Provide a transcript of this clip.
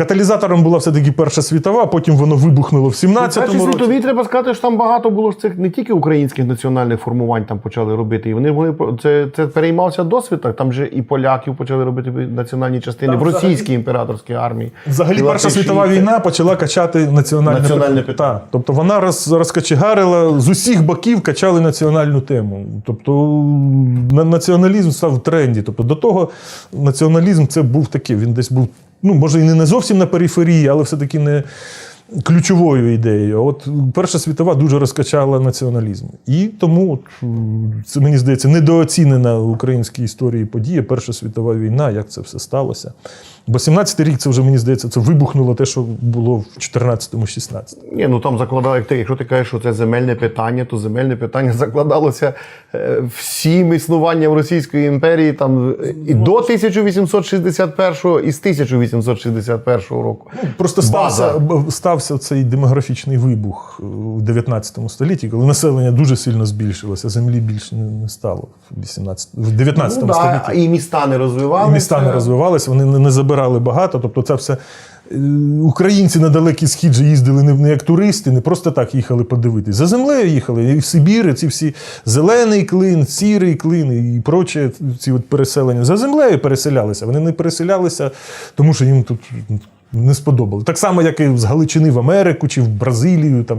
Каталізатором була все-таки Перша світова, потім воно вибухнуло в 17-му році. світовій треба сказати, що там багато було ж цих не тільки українських національних формувань там почали робити. І вони могли це, це переймався досвід. так, Там же і поляків почали робити національні частини Там в взагалі- російській імператорській армії. Взагалі, Перша світова війна почала качати національне, Національне питання. Тобто вона роз, розкачегарила з усіх боків качали національну тему. Тобто на- націоналізм став в тренді. Тобто до того націоналізм це був такий, він десь був, ну може і не зовсім на периферії, але все-таки не ключовою ідеєю. От Перша світова дуже розкачала націоналізм. І тому, от, це мені здається, недооцінена в українській історії подія Перша світова війна, як це все сталося. Бо 17-й рік це вже мені здається, це вибухнуло те, що було в 14-16. Ні, ну там закладали, як якщо ти кажеш, що це земельне питання, то земельне питання закладалося е, всім існуванням Російської імперії там е, і до 1861 і з 1861 року. Просто База. стався, б- стався цей демографічний вибух в 19 столітті, коли населення дуже сильно збільшилося, землі більше не стало в 18, в 19 Ну, да, столітті. і міста не розвивалися. І міста не розвивалися, вони не, не забирали багато. Тобто, це все е, українці на далекий схід же їздили не, як туристи, не просто так їхали подивитись. За землею їхали. І в Сибір, ці всі зелений клин, сірий клин і проче, ці от переселення. За землею переселялися. Вони не переселялися, тому що їм тут не сподобали. Так само, як і з Галичини в Америку чи в Бразилію. Там